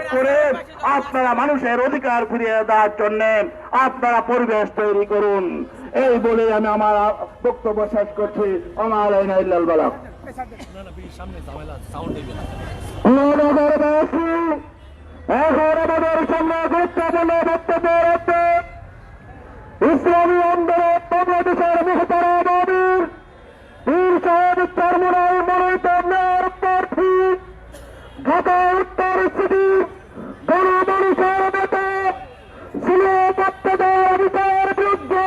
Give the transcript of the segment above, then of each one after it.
প্রয়োগ করে আপনারা মানুষের অধিকার ফিরিয়ে দেওয়ার জন্য আপনারা পরিবেশ তৈরি করুন। এই বলে আমি আমার বক্তব্য শেষ করছি। আমার বক্তব্য রাখছে ইসলামী আন্দোলন বাংলাদেশের মোহতারাম আমির বীর সাহেব চরমুনাই মনোনীত মেয়র প্রার্থী ঢাকা উত্তর সিটি গণমানুষের নেতা ছিল বাচ্চাদের অধিকার বিরুদ্ধে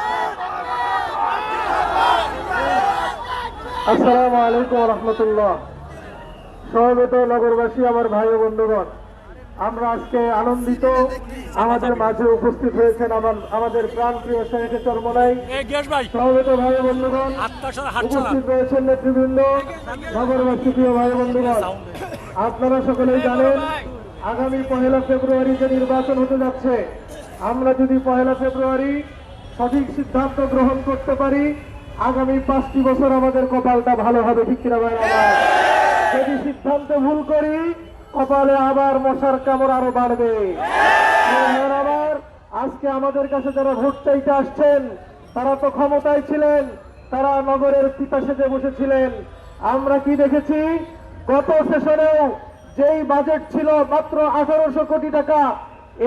আসসালামু আলাইকুম রহমতুল্লাহ। সমবেত নগরবাসী আমার ভাই ও বন্ধুগণ আমরা আজকে আনন্দিত আমাদের মাঝে উপস্থিত হয়েছেন আমার আমাদের প্রাণ প্রিয় সেনেটে চরমনাই সমবেত ভাই। ও বন্ধুগণ উপস্থিত রয়েছেন নেতৃবৃন্দ নগরবাসী প্রিয় ভাই বন্ধুগণ। আপনারা সকলেই জানেন আগামী পহেলা ফেব্রুয়ারি যে নির্বাচন হতে যাচ্ছে আমরা যদি পহেলা ফেব্রুয়ারি সঠিক সিদ্ধান্ত গ্রহণ করতে পারি আগামী পাঁচটি বছর আমাদের কপালটা ভালো হবে, ঠিক কিনা ভাই? যদি সিদ্ধান্ত ভুল করি, কপালে আবার মশার কামড় আরও বাড়বে। আমার আজকে আমাদের কাছে যারা ভোট চাইতে আসছেন, তারা তো ক্ষমতায় ছিলেন, তারা নগরের পিতা সেজে বসেছিলেন। আমরা কি দেখেছি? গত সেশনেও যেই বাজেট ছিল মাত্র আঠারোশো কোটি টাকা,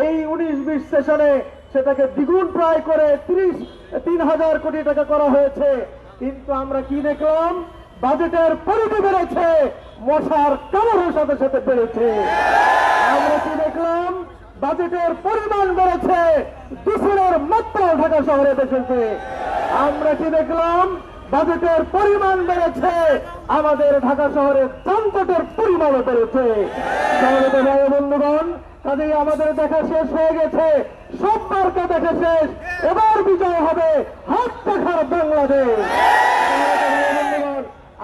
এই উনিশ বিশ সেশনে সেটাকে দ্বিগুণ প্রায় করে ত্রিশ, তিন হাজার কোটি টাকা করা হয়েছে। কিন্তু আমরা কি দেখলাম? বাজেটের পরিধি বেড়েছে, মশার কামড়ের সাথে সাথে বেড়েছে। আমরা কি দেখলাম? বাজেটের পরিমাণ বেড়েছে, দূষণের মাত্রা ঢাকা শহরে দেখেছে আমরা কি দেখলাম? বাজেটের পরিমাণ বেড়েছে। আমাদের ঢাকা শহরে সংকটের পরিমাণও বেড়েছে। বন্ধুগণ, কাজেই আমাদের দেখা শেষ হয়ে গেছে। সব মার্কা দেখা শেষ। এবার বিজয় হবে হাত দেখার বাংলাদেশ।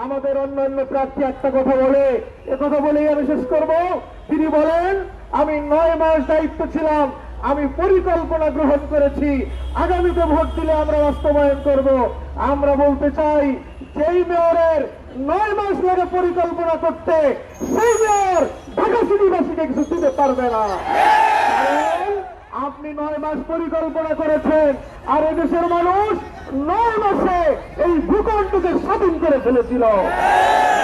আমাদের অন্যান্য প্রার্থী একটা কথা বলে, এ কথা বলেই আমি শেষ করব। তিনি বলেন, আমি নয় মাস দায়িত্ব ছিলাম। আমি পরিকল্পনা গ্রহণ করেছি। আগামীতে ভোট দিলে আমরা বাস্তবায়ন করব। আমরা বলতে চাই, যেই মেয়রের নয় মাস লাগে পরিকল্পনা করতে সেই মেয়র ঢাকা সিটিবাসীকে কিছু দিতে পারবে না। আপনি নয় মাস পরিকল্পনা করেছেন, আর দেশের মানুষ নয় মাসে এই ভূখণ্ডকে স্বাধীন করে ফেলেছিল।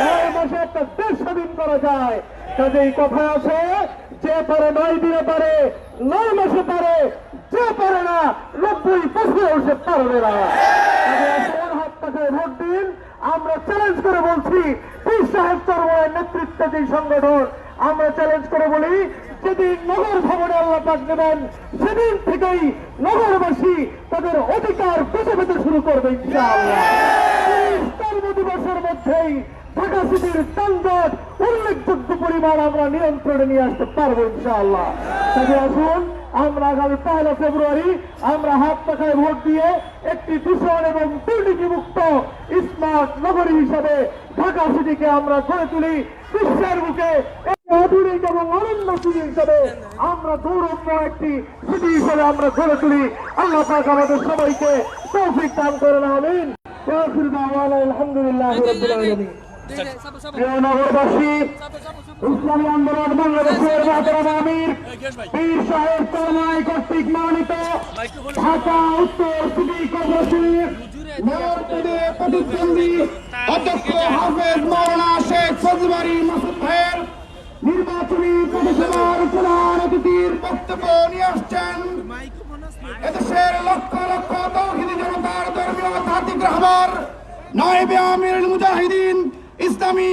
নয় মাসে একটা দেশ স্বাধীন করা যায়। কাজেই কথা আছে যে পারে নয় দিনে পারে, নয় মাসে পারে, যে পারে না, নব্বই বছরেও সে পারবে না। ভোট দিন। আমরা চ্যালেঞ্জ করে বলছি, পীর সাহেব চরমের নেতৃত্বে যে সংগঠন। আমরা চ্যালেঞ্জ করে বলি, যেদিন নগর ভবনে আল্লাহ পাক দেবেন সেদিন থেকেই নগরবাসী তাদের অধিকার বেঁচে পেতে শুরু করবে ইনশাআল্লাহ। দিবসের মধ্যেই ঢাকা সিটির উল্লেখযোগ্য পরিমাণ আমরা নিয়ন্ত্রণে নিয়ে আসতে পারব ইনশাআল্লাহ। তবে আসুন, আমরা আগামী পয়লা ফেব্রুয়ারি আমরা হাত পাখায় ভোট দিয়ে একটি দূষণ এবং দুর্নীতি মুক্ত স্মার্ট নগরী হিসাবে ঢাকা সিটিকে আমরা গড়ে তুলি। বিশ্বের বুকে আধুনিক এবং অনন্য সিটি হিসাবে আমরা গৌরবময় একটি সিটি হিসাবে আমরা গড়ে তুলি। আল্লাহ পাক আমাদের সবাইকে তৌফিক দান করেন, আমিন। আলহামদুলিল্লাহ নগরবাসী ইসলামী আন্দোলন বাংলাদেশের মহাতারাম আমির পীর সাহেব চরমাই কর্তৃক মনোনীত ঢাকা উত্তর সিটি কর্পোরেশনের মেয়র পদে প্রতিদ্বন্দ্বী অধ্যক্ষ হাফেজ মাওলানা শেখ ফজবারি মাসুদ ভাইয়ের নির্বাচনী পরিষেবার প্রধান অতিথির বক্তব্য নিয়ে আসছেন। এদেশের লক্ষ লক্ষ তৌহিদি জনতার ধর্মীয় জাতিক রাহবার নায়েবে আমিরুল মুজাহিদিন ইসলামী